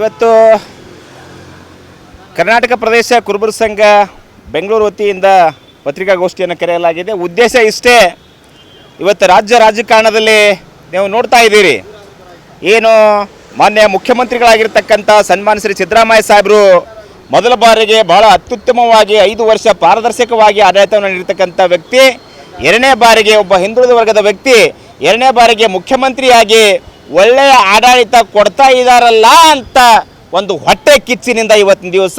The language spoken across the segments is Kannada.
ಇವತ್ತು ಕರ್ನಾಟಕ ಪ್ರದೇಶ ಕುರುಬರ ಸಂಘ ಬೆಂಗಳೂರು ವತಿಯಿಂದ ಪತ್ರಿಕಾಗೋಷ್ಠಿಯನ್ನು ಕರೆಯಲಾಗಿದೆ. ಉದ್ದೇಶ ಇಷ್ಟೇ, ಇವತ್ತು ರಾಜ್ಯ ರಾಜಕಾರಣದಲ್ಲಿ ನೀವು ನೋಡ್ತಾ ಇದ್ದೀರಿ. ಏನು ಮಾನ್ಯ ಮುಖ್ಯಮಂತ್ರಿಗಳಾಗಿರ್ತಕ್ಕಂಥ ಸನ್ಮಾನ ಶ್ರೀ ಸಿದ್ದರಾಮಯ್ಯ ಸಾಹೇಬರು ಮೊದಲ ಬಾರಿಗೆ ಬಹಳ ಅತ್ಯುತ್ತಮವಾಗಿ ಐದು ವರ್ಷ ಪಾರದರ್ಶಕವಾಗಿ ಆಡಳಿತವನ್ನು ನೀಡಿರ್ತಕ್ಕಂಥ ವ್ಯಕ್ತಿ, ಎರಡನೇ ಬಾರಿಗೆ ಒಬ್ಬ ಹಿಂದುಳಿದ ವರ್ಗದ ವ್ಯಕ್ತಿ, ಎರಡನೇ ಬಾರಿಗೆ ಮುಖ್ಯಮಂತ್ರಿಯಾಗಿ ಒಳ್ಳೆಯ ಆಡಳಿತ ಕೊಡ್ತಾ ಇದ್ದಾರಲ್ಲ ಅಂತ ಒಂದು ಹೊಟ್ಟೆ ಕಿಚ್ಚಿನಿಂದ ಇವತ್ತಿನ ದಿವಸ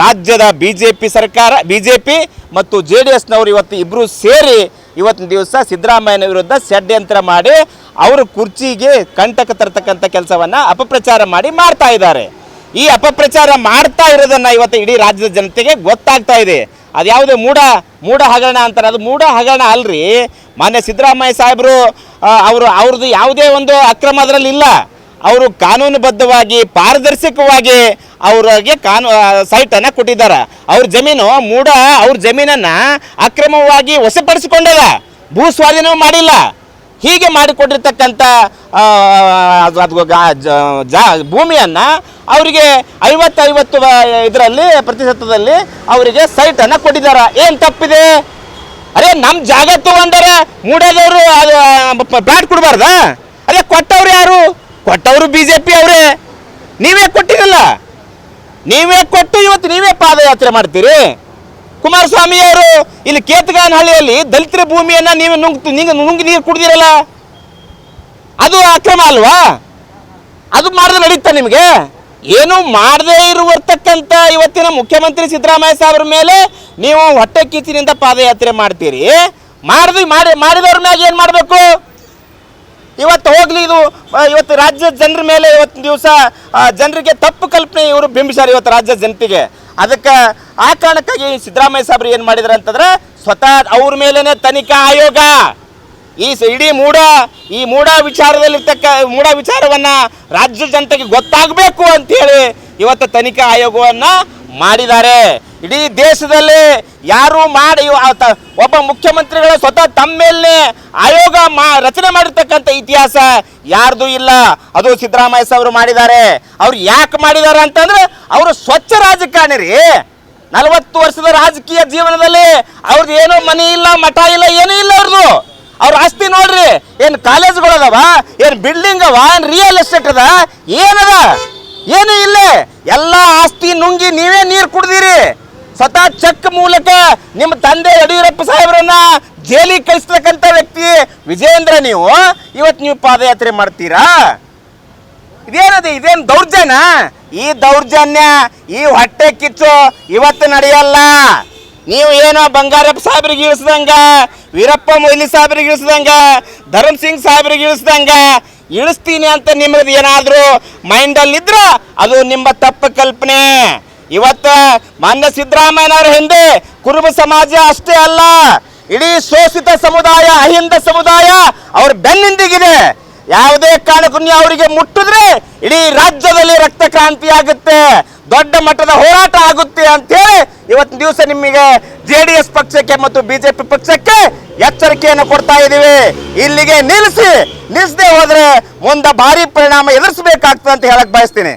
ರಾಜ್ಯದ ಬಿ ಜೆ ಪಿ ಸರ್ಕಾರ ಬಿ ಜೆ ಪಿ ಮತ್ತು ಜೆ ಡಿ ಎಸ್ನವರು ಇವತ್ತು ಇಬ್ಬರು ಸೇರಿ ಇವತ್ತಿನ ದಿವಸ ಸಿದ್ದರಾಮಯ್ಯನ ವಿರುದ್ಧ ಷಡ್ಯಂತ್ರ ಮಾಡಿ ಅವರು ಕುರ್ಚಿಗೆ ಕಂಟಕ ತರ್ತಕ್ಕಂಥ ಕೆಲಸವನ್ನು ಅಪಪ್ರಚಾರ ಮಾಡಿ ಮಾಡ್ತಾ ಇದ್ದಾರೆ. ಈ ಅಪಪ್ರಚಾರ ಮಾಡ್ತಾ ಇರೋದನ್ನು ಇವತ್ತು ಇಡೀ ರಾಜ್ಯದ ಜನತೆಗೆ ಗೊತ್ತಾಗ್ತಾ ಇದೆ. ಅದು ಯಾವುದೇ ಮೂಢ ಮೂಢ ಹಗರಣ ಅಂತಾರೆ. ಅದು ಮೂಢ ಹಗರಣ ಅಲ್ರಿ. ಮಾನ್ಯ ಸಿದ್ದರಾಮಯ್ಯ ಸಾಹೇಬರು ಅವರು ಅವ್ರದ್ದು ಯಾವುದೇ ಒಂದು ಅಕ್ರಮ ಅದರಲ್ಲಿ ಇಲ್ಲ. ಅವರು ಕಾನೂನುಬದ್ಧವಾಗಿ, ಪಾರದರ್ಶಕವಾಗಿ ಅವ್ರಿಗೆ ಕಾನೂ ಸೈಟನ್ನು ಕೊಟ್ಟಿದ್ದಾರೆ. ಅವ್ರ ಜಮೀನು ಮೂಢ ಅವ್ರ ಜಮೀನನ್ನು ಅಕ್ರಮವಾಗಿ ವಶಪಡಿಸಿಕೊಂಡದ ಭೂ ಸ್ವಾಧೀನವೂ ಮಾಡಿಲ್ಲ. ಹೀಗೆ ಜಾ- ಭೂಮಿಯನ್ನು ಅವರಿಗೆ ಐವತ್ತು ಐವತ್ತು ಇದರಲ್ಲಿ, ಪ್ರತಿಶತದಲ್ಲಿ ಅವರಿಗೆ ಸೈಟನ್ನು ಕೊಟ್ಟಿದ್ದಾರೆ. ಏನು ತಪ್ಪಿದೆ? ಅದೇ ನಮ್ಮ ಜಾಗ ತಗೊಂಡಾರೆ ಮೂಡೋದವರು ಅದು ಬ್ಯಾಟ್ ಕೊಡಬಾರ್ದ? ಅದೇ ಕೊಟ್ಟವ್ರು ಯಾರು? ಕೊಟ್ಟವರು ಬಿ ಜೆ ಪಿ ಅವರೇ. ನೀವೇ ಕೊಟ್ಟಿರಲ್ಲ. ನೀವೇ ಕೊಟ್ಟು ಇವತ್ತು ನೀವೇ ಪಾದಯಾತ್ರೆ ಮಾಡ್ತೀರಿ. ಕುಮಾರಸ್ವಾಮಿ ಅವರು ಇಲ್ಲಿ ಕೇತಗಾನಹಳ್ಳಿಯಲ್ಲಿ ದಲಿತರ ಭೂಮಿಯನ್ನು ನೀವು ನಿಂಗೆ ನುಂಗಿ ನೀರು ಕುಡಿದಿರಲ್ಲ? ಅದು ಅಕ್ರಮ ಅಲ್ವಾ? ಅದು ಮಾಡಿದ್ರೆ ನಡೀತಾ ನಿಮಗೆ? ಏನು ಮಾಡದೇ ಇರುವರ್ತಕ್ಕಂಥ ಇವತ್ತಿನ ಮುಖ್ಯಮಂತ್ರಿ ಸಿದ್ದರಾಮಯ್ಯ ಸಾಹೇಬ್ರ ಮೇಲೆ ನೀವು ಹೊಟ್ಟೆ ಕಿಚ್ಚಿನಿಂದ ಪಾದಯಾತ್ರೆ ಮಾಡ್ತೀರಿ. ಮಾಡಿದ್ವಿ ಮಾಡಿ, ಮಾಡಿದವ್ರ ಮ್ಯಾಗ ಏನು ಮಾಡಬೇಕು? ಇವತ್ತು ಹೋಗ್ಲಿ ಇದು ಇವತ್ತು ರಾಜ್ಯ ಜನರ ಮೇಲೆ ಇವತ್ತು ದಿವಸ ಜನರಿಗೆ ತಪ್ಪು ಕಲ್ಪನೆ ಇವರು ಬಿಂಬಿಸ್ಯಾರ ಇವತ್ತು ರಾಜ್ಯ ಜನತೆಗೆ. ಅದಕ್ಕೆ ಆ ಕಾರಣಕ್ಕಾಗಿ ಸಿದ್ದರಾಮಯ್ಯ ಸಾಹೇಬ್ರು ಏನು ಮಾಡಿದ್ರು ಅಂತಂದ್ರೆ ಸ್ವತಃ ಅವ್ರ ಮೇಲೇ ತನಿಖಾ ಆಯೋಗ. ಈ ಇಡೀ ಮೂಢ ಈ ಮೂಢ ವಿಚಾರದಲ್ಲಿರ್ತಕ್ಕ ಮೂಢ ವಿಚಾರವನ್ನ ರಾಜ್ಯ ಜನತೆಗೆ ಗೊತ್ತಾಗಬೇಕು ಅಂತೇಳಿ ಇವತ್ತು ತನಿಖಾ ಆಯೋಗವನ್ನು ಮಾಡಿದ್ದಾರೆ. ಇಡೀ ದೇಶದಲ್ಲಿ ಯಾರು ಮಾಡಿ ಒಬ್ಬ ಮುಖ್ಯಮಂತ್ರಿಗಳ ಸ್ವತಃ ತಮ್ಮ ಮೇಲೆ ಆಯೋಗ ಮಾ ರಚನೆ ಮಾಡಿರ್ತಕ್ಕಂಥ ಇತಿಹಾಸ ಯಾರ್ದು ಇಲ್ಲ. ಅದು ಸಿದ್ದರಾಮಯ್ಯ ಅವರು ಮಾಡಿದ್ದಾರೆ. ಅವ್ರು ಯಾಕೆ ಮಾಡಿದ್ದಾರೆ ಅಂತಂದ್ರೆ ಅವರು ಸ್ವಚ್ಛ ರಾಜಕಾರಣಿ ರೀ. ನಲವತ್ತು ವರ್ಷದ ರಾಜಕೀಯ ಜೀವನದಲ್ಲಿ ಅವ್ರದ್ದು ಏನೋ ಮನೆ ಇಲ್ಲ, ಮಠ ಇಲ್ಲ, ಏನೂ ಇಲ್ಲ ಅವ್ರದ್ದು ಅವ್ರ ಆಸ್ತಿ ನೋಡ್ರಿ, ಏನು ಕಾಲೇಜ್ಗಳದವ, ಏನು ಬಿಲ್ಡಿಂಗ್ ಅವ, ಏನು ರಿಯಲ್ ಎಸ್ಟೇಟ್ ಅದ, ಏನದ? ಏನು ಇಲ್ಲ. ಎಲ್ಲ ಆಸ್ತಿ ನುಂಗಿ ನೀವೇ ನೀರು ಕುಡ್ದಿರಿ. ಸ್ವತಃ ಚೆಕ್ ಮೂಲಕ ನಿಮ್ಮ ತಂದೆ ಯಡಿಯೂರಪ್ಪ ಸಾಹೇಬ್ರನ್ನ ಜೇಲಿ ಕಳಿಸ್ತಕ್ಕಂಥ ವ್ಯಕ್ತಿ ವಿಜಯೇಂದ್ರ ನೀವು ಇವತ್ತು ನೀವು ಪಾದಯಾತ್ರೆ ಮಾಡ್ತೀರಾ? ಇದೇನದು, ಇದೇನು ದೌರ್ಜನ್ಯ? ಈ ದೌರ್ಜನ್ಯ, ಈ ಹೊಟ್ಟೆ ಕಿಚ್ಚು ಇವತ್ತು ನಡೆಯಲ್ಲ. ನೀವು ಏನೋ ಬಂಗಾರಪ್ಪ ಸಾಹೇಬ್ರಿಗೆ ಇಳಿಸ್ದಂಗ ವೀರಪ್ಪ ಮೊಯ್ಲಿ ಸಾಹೇಬ್ರಿಗೆ ಇಳಿಸ್ದಂಗ ಧರ್ಮ್ ಸಿಂಗ್ ಸಾಹೇಬ್ರಿಗೆ ಇಳಿಸ್ದಂಗ ಇಳಿಸ್ತೀನಿ ಅಂತ ನಿಮ್ಮದು ಏನಾದರೂ ಮೈಂಡಲ್ಲಿದ್ರ ಅದು ನಿಮ್ಮ ತಪ್ಪು ಕಲ್ಪನೆ. ಇವತ್ತು ಮಾನ್ಯ ಸಿದ್ದರಾಮಯ್ಯನವರ ಹಿಂದೆ ಕುರುಬ ಸಮಾಜ ಅಷ್ಟೇ ಅಲ್ಲ, ಇಡೀ ಶೋಷಿತ ಸಮುದಾಯ, ಅಹಿಂದ ಸಮುದಾಯ ಅವ್ರ ಬೆನ್ನಿಂದಿಗಿದೆ. ಯಾವುದೇ ಕಾರಣಕ್ಕೂ ನೀವು ಅವರಿಗೆ ಮುಟ್ಟಿದ್ರೆ ಇಡೀ ರಾಜ್ಯದಲ್ಲಿ ರಕ್ತ ಕ್ರಾಂತಿ ಆಗುತ್ತೆ, ದೊಡ್ಡ ಮಟ್ಟದ ಹೋರಾಟ ಆಗುತ್ತೆ ಅಂತೇಳಿ ಇವತ್ತಿನ ದಿವಸ ನಿಮಗೆ ಜೆ ಡಿ ಎಸ್ ಪಕ್ಷಕ್ಕೆ ಮತ್ತು ಬಿಜೆಪಿ ಪಕ್ಷಕ್ಕೆ ಎಚ್ಚರಿಕೆಯನ್ನು ಕೊಡ್ತಾ ಇದ್ದೀವಿ. ಇಲ್ಲಿಗೆ ನಿಲ್ಲಿಸಿ ನಿಲ್ಲಿಸದೆ ಹೋದ್ರೆ ಮುಂದೆ ಭಾರಿ ಪರಿಣಾಮ ಎದುರಿಸಬೇಕಾಗ್ತದೆ ಅಂತ ಹೇಳಕ್ ಬಯಸ್ತೀನಿ.